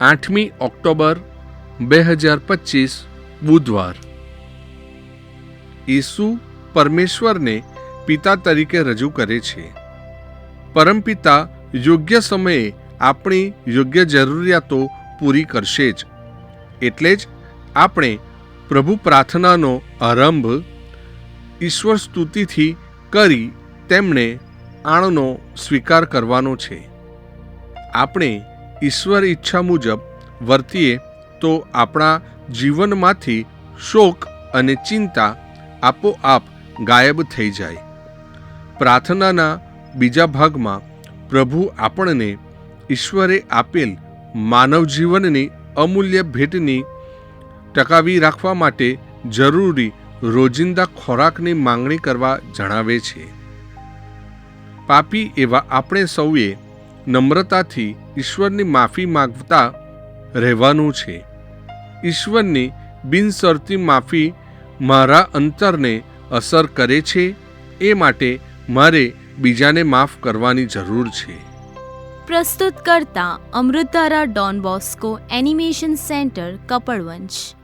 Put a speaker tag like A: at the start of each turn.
A: આઠમી ઓક્ટોબર બે હજાર પચીસ બુધવાર. ઈસુ પરમેશ્વરને પિતા તરીકે રજૂ કરે છે. પરમપિતા યોગ્ય સમયે આપણી યોગ્ય જરૂરિયાતો પૂરી કરશે જ. એટલે જ આપણે પ્રભુ પ્રાર્થનાનો આરંભ ઈશ્વર સ્તુતિથી કરી તેમણે આણનો સ્વીકાર કરવાનો છે. આપણે ઈશ્વર ઈચ્છા મુજબ વર્તીએ તો આપણા જીવનમાંથી શોક અને ચિંતા આપોઆપ ગાયબ થઈ જાય. પ્રાર્થનાના બીજા ભાગમાં પ્રભુ આપણને ઈશ્વરે આપેલ માનવ જીવનની અમૂલ્ય ભેટની ટકાવી રાખવા માટે જરૂરી રોજિંદા ખોરાકની માંગણી કરવા જણાવે છે. પાપી એવા આપણે સૌએ નમ્રતાથી ઈશ્વરની માફી માંગતા રહેવાનું છે. ઈશ્વરની બિનસરતી માફી મારા અંતરને અસર કરે છે, એ માટે મારે બીજાને માફ કરવાની જરૂર છે.
B: પ્રસ્તુત કરતા અમૃતારા Don Bosco animation centre Kapadvanj